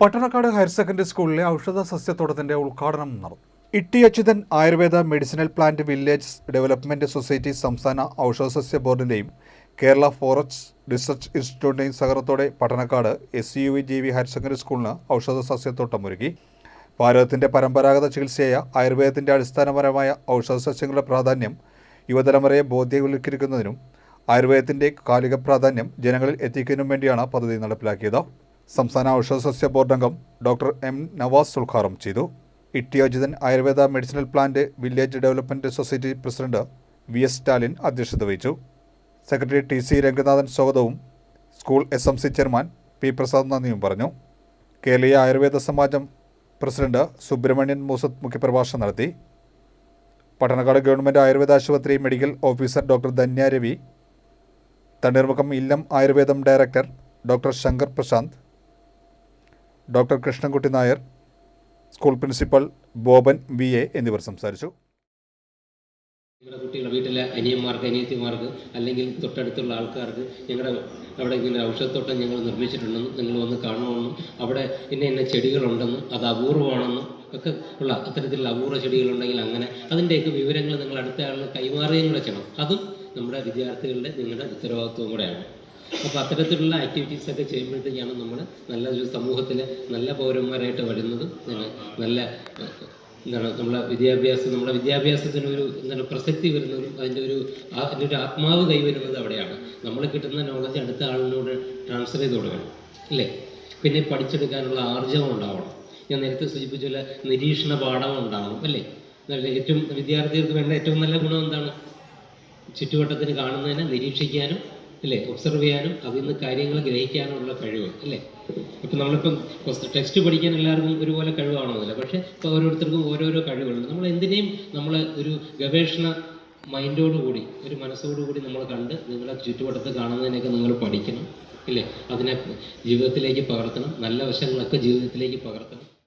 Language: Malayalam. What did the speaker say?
പട്ടണക്കാട് ഹയർ സെക്കൻഡറി സ്കൂളിലെ ഔഷധ സസ്യത്തോട്ടത്തിന്റെ ഉദ്ഘാടനം നടന്നു. Itty Achuthan Ayurveda medicinal plant village development society സംസ്ഥാന ഔഷധ സസ്യ ബോർഡിന്റെയും കേരള ഫോറസ്റ്റ് റിസർച്ച് ഇൻസ്റ്റിറ്റ്യൂട്ടിന്റെയും സഹകരണത്തോടെ Pattanakkad S U V G V higher secondary സ്കൂളിന് ഔഷധ സസ്യത്തോട്ടം ഒരുക്കി. ഭാരതത്തിന്റെ പരമ്പരാഗത ചികിത്സയായ ആയുർവേദത്തിന്റെ അടിസ്ഥാനപരമായ ഔഷധ സസ്യങ്ങളുടെ പ്രാധാന്യം യുവതലമുറയെ ബോധ്യവൽക്കരിക്കുന്നതിനും ആയുർവേദത്തിന്റെ കാലിക പ്രാധാന്യം ജനങ്ങളിൽ എത്തിക്കുന്നതിനും വേണ്ടിയാണ് പദ്ധതി നടപ്പിലാക്കിയത്. സംസ്ഥാന ഔഷധസസ്യ ബോർഡ് അംഗം ഡോക്ടർ എം നവാസ് ഉദ്ഘാടനം ചെയ്തു. ഇട്ടിയോജിതൻ Ayurveda medicinal plant village development society president V S Stalin അധ്യക്ഷത വഹിച്ചു. സെക്രട്ടറി ടി സി രംഗനാഥൻ സ്വാഗതവും school S M C chairman P Prasad നന്ദിയും പറഞ്ഞു. കേരളീയ ആയുർവേദ സമാജം പ്രസിഡന്റ് സുബ്രഹ്മണ്യൻ മൂസത്ത് മുഖ്യപ്രഭാഷണം നടത്തി. പട്ടണക്കാട് ഗവൺമെന്റ് ആയുർവേദ ആശുപത്രി medical officer doctor Dhanya Ravi. Thanneermukham Illam ആയുർവേദം director doctor Shankar Prashanth. Doctor Krishnankutty Nair school principal Boban V A എന്നിവർ സംസാരിച്ചു. ഞങ്ങളുടെ കുട്ടികളെ വീട്ടിലെ അനിയന്മാർക്ക് അനിയത്തിമാർക്ക് അല്ലെങ്കിൽ തൊട്ടടുത്തുള്ള ആൾക്കാർക്ക് ഞങ്ങളുടെ അവിടെ ഇങ്ങനെ ഔഷധത്തോട്ടം ഞങ്ങൾ നിർമ്മിച്ചിട്ടുണ്ടെന്നും നിങ്ങൾ വന്ന് കാണുമെന്നും അവിടെ ഇന്ന ഇന്ന ചെടികളുണ്ടെന്നും അത് അപൂർവമാണെന്നും ഒക്കെ ഉള്ള അത്തരത്തിലുള്ള അപൂർവ ചെടികളുണ്ടെങ്കിൽ അങ്ങനെ അതിന്റെയൊക്കെ വിവരങ്ങൾ നിങ്ങൾ അടുത്ത ആളിന് കൈമാറുകയും കൂടെ ചെയ്യണം. അതും നമ്മുടെ വിദ്യാർത്ഥികളുടെ നിങ്ങളുടെ ഉത്തരവാദിത്വം കൂടെയാണ്. അപ്പോൾ അത്തരത്തിലുള്ള ആക്ടിവിറ്റീസ് ഒക്കെ ചെയ്യുമ്പോഴത്തേക്കാണ് നമ്മൾ നല്ല ഒരു സമൂഹത്തിൽ നല്ല പൗരന്മാരായിട്ട് വരുന്നത്. നല്ല എന്താണ് നമ്മളെ വിദ്യാഭ്യാസം നമ്മുടെ വിദ്യാഭ്യാസത്തിന് ഒരു എന്താണ് പ്രസക്തി വരുന്നതും അതിന്റെ ഒരു അതിന്റെ ഒരു ആത്മാവ് കൈവരുന്നത് അവിടെയാണ്. നമ്മൾ കിട്ടുന്ന നോളജ് അടുത്ത ആളിനോട് ട്രാൻസ്ഫർ ചെയ്ത് കൊടുക്കണം. അല്ലേ? പിന്നെ പഠിച്ചെടുക്കാനുള്ള ആർജവം ഉണ്ടാവണം. ഞാൻ നേരത്തെ സൂചിപ്പിച്ച പോലെ നിരീക്ഷണ പാഠം ഉണ്ടാവണം. അല്ലേ? ഏറ്റവും വിദ്യാർത്ഥികൾക്ക് വേണ്ട ഏറ്റവും നല്ല ഗുണം എന്താണ്? ചുറ്റുവട്ടത്തിന് കാണുന്നതിനെ നിരീക്ഷിക്കാനും അല്ലേ? ഒബ്സർവ് ചെയ്യാനും അതിൽ നിന്ന് കാര്യങ്ങൾ ഗ്രഹിക്കാനുമുള്ള കഴിവ് അല്ലേ? ഇപ്പം നമ്മളിപ്പം ടെക്സ്റ്റ് പഠിക്കാൻ എല്ലാവർക്കും ഒരുപോലെ കഴിവാണെന്നില്ല പക്ഷേ ഇപ്പോൾ ഓരോരുത്തർക്കും ഓരോരോ കഴിവുകളുണ്ട്. നമ്മൾ എന്തിനേയും നമ്മൾ ഒരു ഗവേഷണ മൈൻഡോടുകൂടി ഒരു മനസ്സോടുകൂടി നമ്മൾ കണ്ട് നിങ്ങളെ ചുറ്റുവട്ടത്ത് കാണുന്നതിനൊക്കെ നിങ്ങൾ പഠിക്കണം ഇല്ലേ? അതിനെ ജീവിതത്തിലേക്ക് പകർത്തണം നല്ല വശങ്ങളൊക്കെ ജീവിതത്തിലേക്ക് പകർത്തണം.